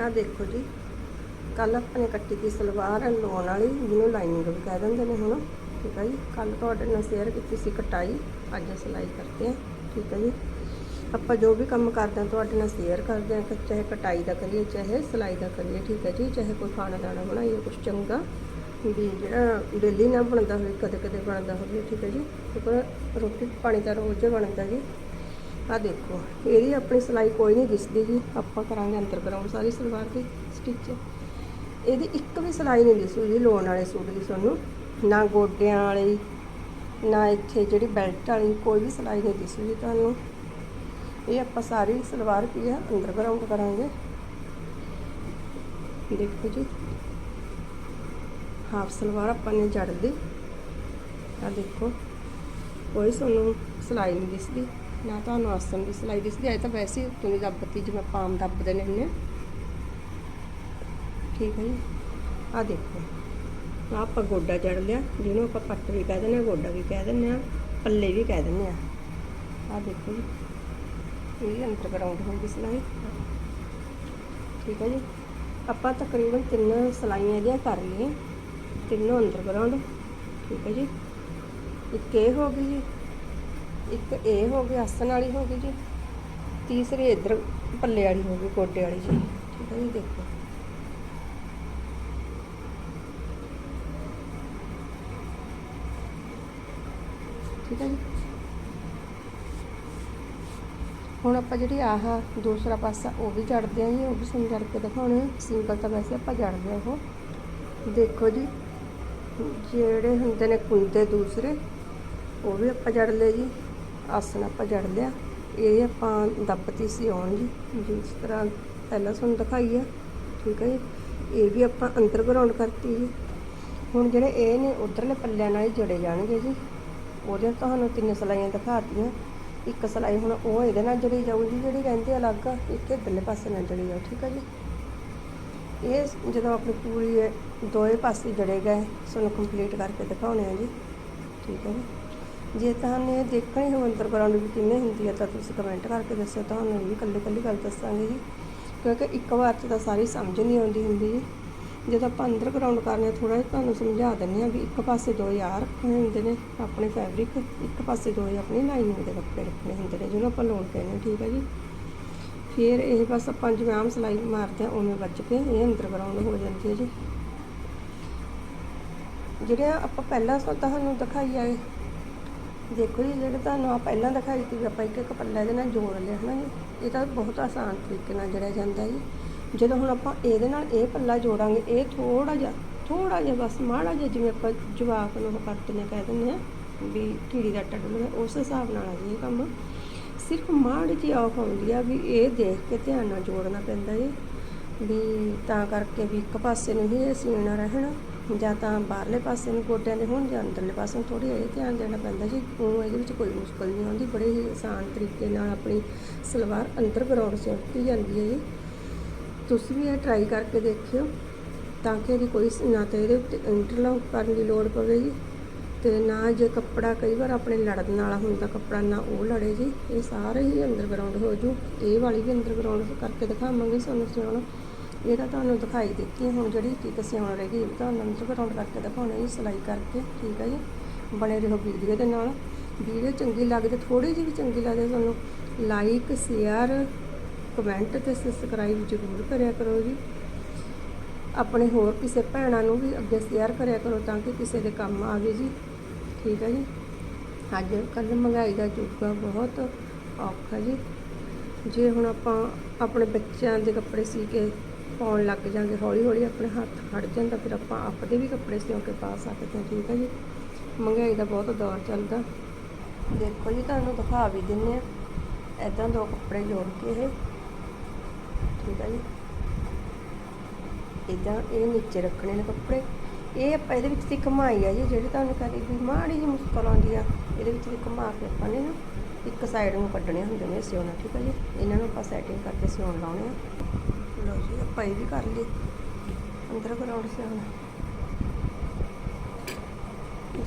ਆ ਦੇਖੋ ਜੀ ਕੱਲ ਨੇ ਕੱਟੀ ਦੀ ਸਲਵਾਰ ਹੈ ਲਾਉਣ ਵਾਲੀ, ਜਿਹਨੂੰ ਲਾਈਨਿੰਗ ਵੀ ਕਹਿ ਦਿੰਦੇ ਨੇ ਹੁਣ। ਠੀਕ ਹੈ ਜੀ ਕੱਲ ਤੁਹਾਡੇ ਨਾਲ ਸ਼ੇਅਰ ਕੀਤੀ ਸੀ ਕਟਾਈ, ਅੱਜ ਸਿਲਾਈ ਕਰਦੇ ਆ ਠੀਕ ਹੈ ਜੀ, ਆਪਾਂ ਜੋ ਵੀ ਕੰਮ ਕਰਦੇ ਆ ਤੁਹਾਡੇ ਨਾਲ ਸ਼ੇਅਰ ਕਰਦੇ ਆ ਚਾਹੇ ਕਟਾਈ ਦਾ ਕਰੀਏ, ਚਾਹੇ ਸਿਲਾਈ ਦਾ ਕਰੀਏ। ਠੀਕ ਹੈ ਜੀ, ਚਾਹੇ ਕੋਈ ਖਾਣਾ ਦਾਣਾ ਬਣਾਈਏ ਕੁਝ ਚੰਗਾ ਵੀ ਜਿਹੜਾ ਡੇਲੀ ਨਾ ਬਣਦਾ ਹੋਵੇ ਕਦੇ ਕਦੇ ਬਣਦਾ ਹੋਵੇ। ਠੀਕ ਹੈ ਜੀ ਪਰ ਰੋਟੀ ਪਾਣੀ ਤਾਂ ਰੋਜ਼ ਬਣਦਾ ਜੀ। ਆ ਦੇਖੋ, ਇਹਦੀ ਆਪਣੀ ਸਿਲਾਈ ਕੋਈ ਨਹੀਂ ਦਿਸਦੀ ਜੀ। ਆਪਾਂ ਕਰਾਂਗੇ ਅੰਦਰ ਕਰਾਉਂ ਸਾਰੀ ਸਲਵਾਰ ਦੀ ਸਟਿਚ ਇਹਦੀ ਇੱਕ ਵੀ ਸਿਲਾਈ ਨਹੀਂ ਦਿਸੂ ਜੀ ਲੋਨ ਵਾਲੇ ਸੂਟ ਦੀ ਤੁਹਾਨੂੰ। ਨਾ ਗੋਡਿਆਂ ਵਾਲੀ, ਨਾ ਇੱਥੇ ਜਿਹੜੀ ਬੈਲਟ ਵਾਲੀ, ਕੋਈ ਵੀ ਸਿਲਾਈ ਨਹੀਂ ਦਿਸੂ ਜੀ ਤੁਹਾਨੂੰ। ਇਹ ਆਪਾਂ ਸਾਰੀ ਸਲਵਾਰ ਕੀ ਆ, ਅੰਦਰ ਗਰਾਊਂਡ ਕਰਾਂਗੇ। ਦੇਖੋ ਜੀ ਹਾਫ ਸਲਵਾਰ ਆਪਾਂ ਨੇ ਜੜ ਦੀ ਆ ਦੇਖੋ, ਕੋਈ ਤੁਹਾਨੂੰ ਸਿਲਾਈ ਨਹੀਂ ਦਿਸਦੀ। ਨਾ ਤੁਹਾਨੂੰ ਆਸਨ ਦੀ ਸਿਲਾਈ ਦਿਸਦੀ ਐ ਤਾਂ ਵੈਸੇ ਹੀ ਉੱਤੋਂ ਦੀ ਦੱਬਤੀ, ਜਿਵੇਂ ਪਾਮ ਦੱਬਦੇ ਨੇ ਹੁੰਦੇ ਆ। ਠੀਕ ਹੈ ਜੀ। ਆ ਦੇਖੋ। ਆਹ ਆਪਾਂ ਗੋਡਾ ਜੜ ਲਿਆ, ਜਿਹਨੂੰ ਆਪਾਂ ਪੱਟ ਵੀ ਕਹਿ ਦਿੰਦੇ ਆ ਗੋਡਾ ਵੀ ਕਹਿ ਦਿੰਦੇ ਆ ਪੱਲੇ ਵੀ ਕਹਿ ਦਿੰਦੇ ਆ ਆ ਦੇਖੋ ਜੀ। ਇਹ ਅੰਦਰ ਗਰਾਊਂਡ ਹੋਊਗੀ ਸਿਲਾਈ। ਠੀਕ ਹੈ ਜੀ। ਆਪਾਂ ਤਕਰੀਬਨ ਤਿੰਨ ਸਲਾਈਆਂ ਇਹਦੀਆਂ ਕਰ ਲਈਆਂ। ਤਿੰਨੋਂ ਅੰਡਰਗਰਾਊਂਡ ਠੀਕ ਹੈ ਜੀ। ਇੱਕ ਇਹ ਹੋ ਗਈ ਜੀ। ਇੱਕ ਇਹ ਹੋ ਗਈ ਆਸਣ ਵਾਲੀ ਹੋ ਗਈ ਜੀ। ਤੀਸਰੀ ਇੱਧਰ ਪੱਲੇ ਵਾਲੀ ਹੋ ਗਈ, ਗੋਡੇ ਵਾਲੀ ਜੀ। ਠੀਕ ਹੈ ਜੀ, ਦੇਖੋ। ਠੀਕ ਹੈ ਜੀ। ਹੁਣ ਆਪਾਂ ਜਿਹੜੀ ਆਹ ਦੂਸਰਾ ਪਾਸਾ, ਉਹ ਵੀ ਜੜਦੇ ਆਂ ਜੀ, ਉਹ ਵੀ ਤੁਹਾਨੂੰ ਜੜ ਕੇ ਦਿਖਾਉਣੇ ਸਿੰਗਲ ਤਾਂ ਵੈਸੇ ਆਪਾਂ ਜੜਦੇ ਆ ਉਹ। ਦੇਖੋ ਜੀ, ਜਿਹੜੇ ਹੁੰਦੇ ਨੇ ਕੁੰਦੇ ਦੂਸਰੇ, ਉਹ ਵੀ ਆਪਾਂ ਜੜ ਲਏ ਜੀ। ਆਸਣ ਆਪਾਂ ਜੜ ਲਿਆ ਇਹ ਆਪਾਂ ਦੱਬਤੀ ਸੀ ਆਉਣ ਜੀ ਜਿਸ ਤਰ੍ਹਾਂ ਪਹਿਲਾਂ ਤੁਹਾਨੂੰ ਦਿਖਾਈ ਆ, ਠੀਕ ਹੈ ਜੀ। ਇਹ ਵੀ ਆਪਾਂ ਅੰਦਰ ਗਰਾਊਂਡ ਕਰਤੀ ਜੀ। ਹੁਣ ਜਿਹੜੇ ਇਹ ਨੇ, ਉਧਰਲੇ ਪੱਲਿਆਂ ਨਾਲ ਹੀ ਜੜੇ ਜਾਣਗੇ ਜੀ। ਉਹਦੇ ਤੁਹਾਨੂੰ ਤਿੰਨ ਸਲਾਈਆਂ ਦਿਖਾਤੀਆਂ। ਇੱਕ ਸਲਾਈ ਹੁਣ ਉਹ ਇਹਦੇ ਨਾਲ ਜੜੀ ਜਾਊਗੀ, ਜਿਹੜੀ ਰਹਿੰਦੀ ਅਲੱਗ ਆ। ਇੱਕ ਇੱਧਰਲੇ ਪਾਸੇ ਨਾਲ ਜੜੀ ਜਾਊ, ਠੀਕ ਹੈ ਜੀ। ਇਹ ਜਦੋਂ ਆਪਣੀ ਪੂਰੀ ਇਹ ਦੋਏ ਪਾਸੇ ਜੜੇ ਗਏ, ਤੁਹਾਨੂੰ ਕੰਪਲੀਟ ਕਰਕੇ ਦਿਖਾਉਣੇ ਆ ਜੀ। ਠੀਕ ਹੈ ਜੀ। ਜੇ ਤੁਹਾਨੂੰ ਇਹ ਦੇਖਣੀ ਹੋ ਅੰਦਰ ਗਰਾਊਂਡ ਵੀ ਕਿਵੇਂ ਹੁੰਦੀ ਹੈ ਤਾਂ ਤੁਸੀਂ ਕਮੈਂਟ ਕਰਕੇ ਦੱਸੋ ਤੁਹਾਨੂੰ ਇਹ ਵੀ ਇਕੱਲੀ ਇਕੱਲੀ ਗੱਲ ਦੱਸਾਂਗੇ ਜੀ। ਕਿਉਂਕਿ ਇੱਕ ਵਾਰ 'ਚ ਤਾਂ ਸਾਰੀ ਸਮਝ ਨਹੀਂ ਆਉਂਦੀ ਹੁੰਦੀ ਜੀ। ਜਦੋਂ ਆਪਾਂ ਅੰਦਰ ਗਰਾਊਂਡ ਕਰਨੇ ਆ ਥੋੜਾ ਜਿਹਾ ਤੁਹਾਨੂੰ ਸਮਝਾ ਦਿੰਦੇ ਆ ਵੀ ਇੱਕ ਪਾਸੇ ਦੋ ਯਾਰ ਰੱਖਣੇ ਹੁੰਦੇ ਨੇ, ਆਪਣੇ ਫੈਬਰਿਕ ਇੱਕ ਪਾਸੇ ਦੋ ਆਪਣੀ ਲਾਈਨਿੰਗ ਦੇ ਕੱਪੜੇ ਰੱਖਣੇ ਹੁੰਦੇ ਨੇ, ਜਿਹਨੂੰ ਆਪਾਂ ਲੋਨ ਕਹਿੰਦੇ ਹਾਂ, ਠੀਕ ਹੈ ਜੀ। ਫਿਰ ਇਹ ਬਸ ਆਪਾਂ ਜਿਵੇਂ ਆਮ ਸਲਾਈ ਮਾਰਦੇ ਆ ਉਵੇਂ ਵੱਜ ਕੇ ਇਹ ਅੰਦਰ ਗਰਾਊਂਡ ਹੋ ਜਾਂਦੀ ਹੈ ਜੀ। ਜਿਹੜੇ ਆਪਾਂ ਪਹਿਲਾਂ ਤੁਹਾਨੂੰ ਦਿਖਾਈ ਆਏ ਦੇਖੋ ਜੀ, ਜਿਹੜਾ ਤੁਹਾਨੂੰ ਆ ਪਹਿਲਾਂ ਦਿਖਾਈ ਸੀ ਵੀ ਆਪਾਂ ਇੱਕ ਇੱਕ ਪੱਲਾ ਦੇ ਨਾਲ ਜੋੜ ਲਿਆ, ਹਨਾ ਜੀ? ਇਹ ਤਾਂ ਬਹੁਤ ਆਸਾਨ ਤਰੀਕੇ ਨਾਲ ਜੜਿਆ ਜਾਂਦਾ ਜੀ। ਜਦੋਂ ਹੁਣ ਆਪਾਂ ਇਹਦੇ ਨਾਲ ਇਹ ਪੱਲਾ ਜੋੜਾਂਗੇ, ਇਹ ਥੋੜਾ ਜਿਹਾ ਥੋੜਾ ਜਿਹਾ ਬਸ ਮਾੜਾ ਜਿਹਾ ਜਿਵੇਂ ਆਪਾਂ ਜਵਾਕ ਨੂੰ ਉਹ ਕਰਦੇ ਨੇ ਕਹਿ ਦਿੰਦੇ ਆ ਵੀ ਕੀੜੀ ਦਾ ਟੱਡ ਲਵੇ ਉਸ ਹਿਸਾਬ ਨਾਲ ਆ ਜੀ ਇਹ ਕੰਮ। ਸਿਰਫ ਮਾੜੀ ਜਿਹੀ ਆਫ ਆਉਂਦੀ ਆ ਵੀ ਇਹ ਦੇਖ ਕੇ ਧਿਆਨ ਨਾਲ ਜੋੜਨਾ ਪੈਂਦਾ ਜੀ। ਵੀ ਤਾਂ ਕਰਕੇ ਵੀ ਇੱਕ ਪਾਸੇ ਨੂੰ ਹੀ ਇਹ ਸੀਣਾ ਰਹਿਣਾ। ਜਾਂ ਤਾਂ ਬਾਹਰਲੇ ਪਾਸੇ ਨੂੰ ਗੋਡਿਆਂ ਦੇ ਹੋਣ ਜਾਂ ਅੰਦਰਲੇ ਪਾਸੇ ਨੂੰ ਥੋੜੀ ਇਹ ਧਿਆਨ ਦੇਣਾ ਪੈਂਦਾ ਜੀ। ਉਹ ਇਹਦੇ ਵਿੱਚ ਕੋਈ ਮੁਸ਼ਕਲ ਨਹੀਂ ਆਉਂਦੀ, ਬੜੇ ਹੀ ਆਸਾਨ ਤਰੀਕੇ ਨਾਲ ਆਪਣੀ ਸਲਵਾਰ ਅੰਦਰ ਗਰਾਊਂਡ ਸਿੱਟੀ ਜਾਂਦੀ ਹੈ ਜੀ। ਤੁਸੀਂ ਵੀ ਇਹ ਟਰਾਈ ਕਰਕੇ ਦੇਖਿਓ, ਤਾਂ ਕਿ ਇਹਦੀ ਕੋਈ ਨਾ ਤਾਂ ਇਹਦੇ ਉੱਤੇ ਇੰਟਰਲੌਕ ਕਰਨ ਦੀ ਲੋੜ ਪਵੇਗੀ ਤੇ ਨਾ ਜੇ ਕੱਪੜਾ ਕਈ ਵਾਰ ਆਪਣੇ ਲੜਨ ਵਾਲਾ ਹੁੰਦਾ, ਕੱਪੜਾ ਨਾ ਉਹ ਲੜੇ ਜੀ। ਇਹ ਸਾਰੇ ਹੀ ਅੰਦਰ ਗਰਾਊਂਡ ਹੋ ਜੂ। ਇਹ ਵਾਲੀ ਵੀ ਅੰਦਰ ਗਰਾਊਂਡ ਕਰਕੇ ਦਿਖਾਵਾਂਗੇ ਸਾਨੂੰ ਸਿਉਣ। ਇਹ ਤਾਂ ਤੁਹਾਨੂੰ ਦਿਖਾਈ ਦਿੱਤੀ ਹੁਣ ਜਿਹੜੀ ਚੀਜ਼ ਸਿਉਣ ਰਹਿ ਗਈ ਇਹ ਵੀ ਤੁਹਾਨੂੰ ਅੰਦਰ ਗਰਾਊਂਡ ਕਰਕੇ ਦਿਖਾਉਣੀ ਜੀ ਸਿਲਾਈ ਕਰਕੇ, ਠੀਕ ਹੈ ਜੀ। ਬਣੇ ਰਹੋ ਵੀਡੀਓ ਦੇ ਨਾਲ। ਵੀਡੀਓ ਚੰਗੀ ਲੱਗਦੀ ਥੋੜੀ ਜਿਹੀ ਵੀ ਚੰਗੀ ਲੱਗਦੀ ਤੁਹਾਨੂੰ ਲਾਈਕ ਸ਼ੇਅਰ ਕਮੈਂਟ ਤੇ ਸਬਸਕ੍ਰਾਈਬ ਜ਼ਰੂਰ ਕਰਿਆ ਕਰੋ ਜੀ। ਆਪਣੇ ਹੋਰ ਕਿਸੇ ਭੈਣਾਂ ਨੂੰ ਵੀ ਅੱਗੇ ਸ਼ੇਅਰ ਕਰਿਆ ਕਰੋ ਤਾਂ ਕਿ ਕਿਸੇ ਦੇ ਕੰਮ ਆਵੇ ਜੀ। ਠੀਕ ਹੈ ਜੀ। ਅੱਜ ਕੱਲ੍ਹ ਮਹਿੰਗਾਈ ਦਾ ਯੁੱਗ ਆ, ਬਹੁਤ ਔਖਾ ਜੀ। ਜੇ ਹੁਣ ਆਪਾਂ ਆਪਣੇ ਬੱਚਿਆਂ ਦੇ ਕੱਪੜੇ ਸੀ ਕੇ ਪਾਉਣ ਲੱਗ ਜਾਂਦੇ ਹੌਲੀ ਹੌਲੀ ਆਪਣੇ ਹੱਥ ਖੜ ਜਾਂਦਾ, ਫਿਰ ਆਪਾਂ ਆਪਦੇ ਵੀ ਕੱਪੜੇ ਸਿਉਂ ਕੇ ਪਾ ਸਕਦੇ ਹਾਂ, ਠੀਕ ਹੈ ਜੀ? ਮਹਿੰਗਾਈ ਦਾ ਬਹੁਤ ਦੌਰ ਚੱਲਦਾ। ਦੇਖੋ ਜੀ, ਤੁਹਾਨੂੰ ਦਿਖਾ ਵੀ ਦਿੰਨੇ ਆ ਐਦਾਂ ਦੋ ਕੱਪੜੇ ਜੋੜ ਕੇ ਇਹ, ਠੀਕ ਹੈ ਜੀ? ਇਦਾਂ ਇਹ ਨੀਚੇ ਰੱਖਣੇ ਨੇ ਕੱਪੜੇ। ਇਹ ਆਪਾਂ ਇਹਦੇ ਵਿੱਚ ਦੀ ਕਮਾਈ ਆ ਜੀ, ਜਿਹੜੀ ਤੁਹਾਨੂੰ ਕਰੀ ਵੀ ਮਾੜੀ ਜਿਹੀ ਮੁਸ਼ਕਲ ਆਉਂਦੀ ਆ, ਇਹਦੇ ਵਿੱਚ ਵੀ ਕਮਾ ਕੇ ਆਪਾਂ ਨੇ ਨਾ ਇੱਕ ਸਾਈਡ ਨੂੰ ਕੱਢਣੇ ਹੁੰਦੇ ਨੇ ਸਿਉਣਾ, ਠੀਕ ਹੈ ਜੀ? ਇਹਨਾਂ ਨੂੰ ਆਪਾਂ ਸੈਟਿੰਗ ਕਰਕੇ ਸਿਉਣ ਲਾਉਣੇ ਆ। ਲਓ ਜੀ, ਆਪਾਂ ਇਹ ਵੀ ਕਰ ਲਈ ਅੰਦਰ ਗਰਾਊਂਡ ਸਿਉਣਾ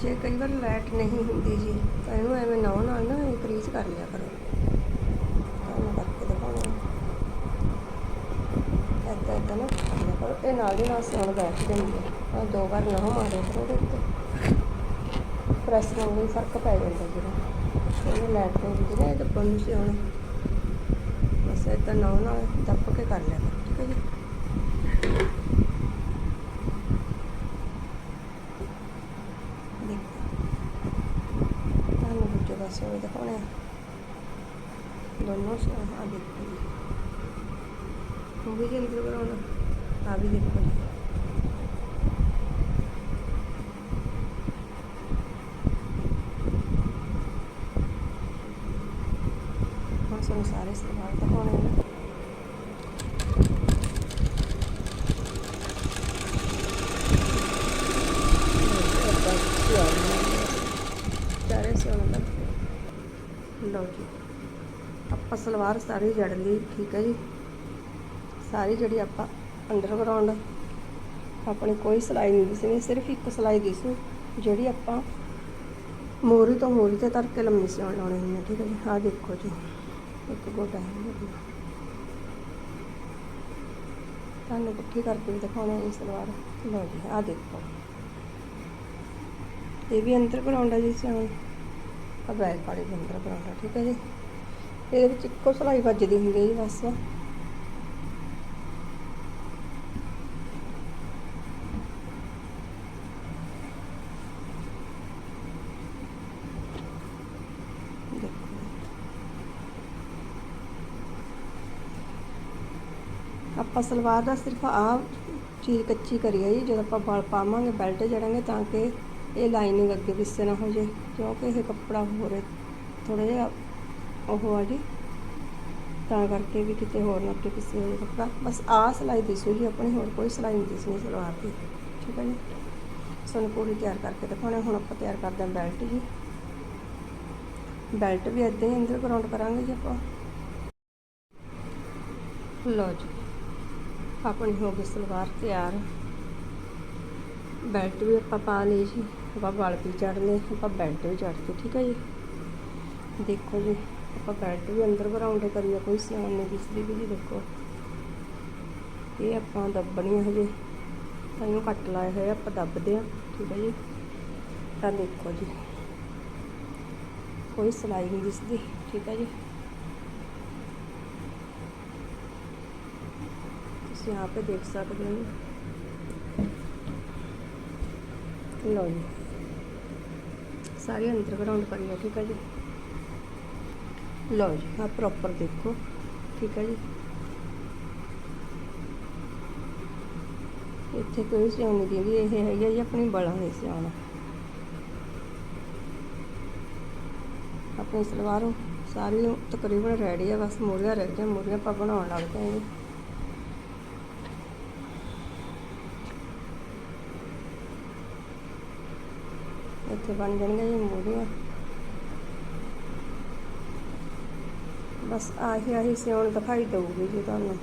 ਜੇ ਕਈ ਵਾਰ ਲਾਈਟ ਨਹੀਂ ਹੁੰਦੀ ਜੀ, ਤਾਂ ਇਹਨੂੰ ਐਵੇਂ ਨਾਉ ਨਾਲ ਨਾ ਇਨਕਰੀਜ਼ ਕਰ ਲਿਆ ਕਰੋ। ਤੁਹਾਨੂੰ ਕਰਕੇ ਦਿਖਾਉਣਾ। ਏਦਾਂ ਇਦਾਂ ਨਾ ਕਰੋ ਇਹ ਨਾਲ ਦੀ ਨਾਲ ਸਿਉਣ ਬੈਠ ਜਾਂਦੀ ਹੈ। ਆਹ ਦੋ ਵਾਰ ਨਾ ਮਾਰਿਆ ਕਰੋ ਉਹਦੇ ਉੱਤੇ। ਪ੍ਰੈਸ ਨਾਲ ਵੀ ਫ਼ਰਕ ਪੈ ਜਾਂਦਾ ਜਿਹੜਾ ਇਹ ਲੈਟ ਤੋਂ ਵੀ ਜਿਹੜਾ ਇਹ ਦੱਬਣ ਨੂੰ ਸਿਉਣ। ਬਸ ਇਦਾਂ ਨਾ ਨਾਲ ਦੱਬ ਕੇ ਕਰ ਲਿਆ ਕਰੋ ਠੀਕ ਹੈ ਜੀ ਦੇਖੋ ਤੁਹਾਨੂੰ ਦੂਜੇ ਪਾਸੇ ਵੀ ਦਿਖਾਉਣੇ ਆ ਦੋਨੋਂ ਸਿਉਣ ਆ ਦੇਖੋ ਜੀ ਉਹ ਵੀ ਜੰਦਰ ਬਣਾਉਣਾ ਆ ਵੀ ਦੇਖੋ ਲਓ ਜੀ, ਆਪਾਂ ਸਲਵਾਰ ਸਾਰੀ ਜੜ ਲਈ, ਠੀਕ ਹੈ ਜੀ। ਸਾਰੀ ਜਿਹੜੀ ਆਪਾਂ ਅੰਡਰਗਰਾਉਂਡ ਆਪਣੀ ਕੋਈ ਸਿਲਾਈ ਨਹੀਂ ਦਿਸਣੀ ਸਿਰਫ ਇੱਕ ਸਿਲਾਈ ਦਿਸੂ ਜਿਹੜੀ ਆਪਾਂ ਮੋਰੀ ਤੋਂ ਮੋਰੀ ਤੇ ਤਰ ਕੇ ਲੰਮੀ ਸਿਉਣ ਲਾਉਣੀ ਹੁੰਦੀ ਹੈ, ਠੀਕ ਹੈ ਜੀ। ਆਹ ਦੇਖੋ ਜੀ, ਇੱਕ ਗੋਡਾ ਹੈ ਤੁਹਾਨੂੰ ਪੁੱਠੀ ਕਰਕੇ ਵੀ ਦਿਖਾਉਣਾ ਇਹ ਸਲਵਾਰ। ਲਓ ਜੀ, ਆਹ ਦੇਖੋ। ਇਹ ਵੀ ਅੰਦਰ ਹੈ ਜੀ ਸਿਉਣ। ਆ ਬੈਕ ਵਾਲੀ ਵੀ ਅੰਡਰਗਰਾਉਂਡ ਠੀਕ ਹੈ ਜੀ? ਇਹਦੇ ਵਿੱਚ ਇੱਕੋ ਸਲਾਈ ਵੱਜਦੀ ਹੁੰਦੀ ਹੈ ਜੀ ਬਸ। ਆਪਾਂ ਸਲਵਾਰ ਦਾ ਸਿਰਫ ਆ ਚੀਜ਼ ਕੱਚੀ ਕਰੀ ਹੈ ਜੀ, ਜਦੋਂ ਆਪਾਂ ਬਲ ਪਾਵਾਂਗੇ, ਬੈਲਟ ਜੜਾਂਗੇ ਤਾਂ ਕਿ ਇਹ ਲਾਈਨਿੰਗ ਅੱਗੇ ਪਿੱਛੇ ਨਾ ਹੋ ਜੇ ਕਿਉਂਕਿ ਇਹ ਕੱਪੜਾ ਹੋਰ ਥੋੜਾ ਜਿਹਾ ਉਹ ਆ ਜੀ। ਤਾਂ ਕਰਕੇ ਵੀ ਕਿਤੇ ਹੋਰ ਨਾ ਅੱਗੇ ਪਿੱਛੇ ਹੋ ਜੇ ਕੱਪੜਾ। ਬਸ ਆ ਸਿਲਾਈ ਦਿਸੂ ਜੀ, ਆਪਣੀ ਹੋਰ ਕੋਈ ਸਿਲਾਈ ਨਹੀਂ ਦਿਸਣੀ ਸਲਵਾਰ ਦੀ। ਠੀਕ ਹੈ ਜੀ? ਸਾਨੂੰ ਪੂਰੀ ਤਿਆਰ ਕਰਕੇ ਦਿਖਾਉਣਾ ਹੁਣ ਆਪਾਂ ਤਿਆਰ ਕਰਦੇ ਹਾਂ ਬੈਲਟ ਜੀ। ਬੈਲਟ ਵੀ ਇਦਾਂ ਹੀ ਅੰਦਰ ਗਰਾਉਂਡ ਕਰਾਂਗੇ ਜੀ ਆਪਾਂ। ਲਓ ਜੀ, ਆਪਣੀ ਹੋ ਗਈ ਸਲਵਾਰ ਤਿਆਰ। ਬੈਲਟ ਵੀ ਆਪਾਂ ਪਾ ਲਈ ਜੀ। ਆਪਾਂ ਵਲ ਵੀ ਚੜਨੇ ਆਪਾਂ ਬੈੱਡ ਵੀ ਚੜ ਕੇ, ਠੀਕ ਹੈ ਜੀ? ਦੇਖੋ ਜੀ, ਆਪਾਂ ਬੈੱਡ ਵੀ ਅੰਦਰ ਬਣਾਉਂਦੇ ਕਰੀਏ, ਕੋਈ ਸਿਆਣ ਨਹੀਂ ਦਿਸਦੀ ਵੀ ਜੀ, ਦੇਖੋ। ਇਹ ਆਪਾਂ ਦੱਬਣੀ ਹਜੇ। ਤਾਂ ਇਹਨੂੰ ਕੱਟ ਲਾਇਆ ਹੋਇਆ ਆਪਾਂ ਦੱਬਦੇ ਆ, ਠੀਕ ਹੈ ਜੀ? ਤਾਂ ਦੇਖੋ ਜੀ। ਕੋਈ ਸਲਾਈ ਨਹੀਂ ਦਿਸਦੀ, ਠੀਕ ਹੈ ਜੀ? ਤੁਸੀਂ ਆਪੇ ਦੇਖ ਸਕਦੇ ਹੋ ਲਓ ਜੀ। ਸਾਰੇ ਅੰਦਰ ਗਰਾਉਂਡ ਕਰੀਏ ਠੀਕ ਹੈ ਜੀ? ਲਓ ਜੀ ਆ ਪ੍ਰੋਪਰ ਦੇਖੋ, ਠੀਕ ਹੈ ਜੀ? ਇੱਥੇ ਕੋਈ ਸਿਉਣ ਨਹੀਂ ਦਿੰਦੀ ਇਹ ਹੈਗੀ ਆ ਜੀ ਆਪਣੀ ਬਲਾਂ ਦੀ ਸਿਉਣ ਆਪਣੀ ਸਲਵਾਰ ਸਾਰੀ ਤਕਰੀਬਨ ਰੈਡੀ ਆ, ਬਸ ਮੋਰੀਆਂ ਰਹਿ ਗਈਆਂ, ਮੋਰੀਆਂ ਆਪਾਂ ਬਣਾਉਣ ਲੱਗ ਪਏ ਇੱਥੇ ਬਣ ਜਾਣਗੀਆਂ ਜੀ ਮੂਰੀਆਂ ਬਸ ਆਹੀ ਆਹੀ ਸਿਉਣ ਦਿਖਾਈ ਦਊਗੀ ਜੀ ਤੁਹਾਨੂੰ।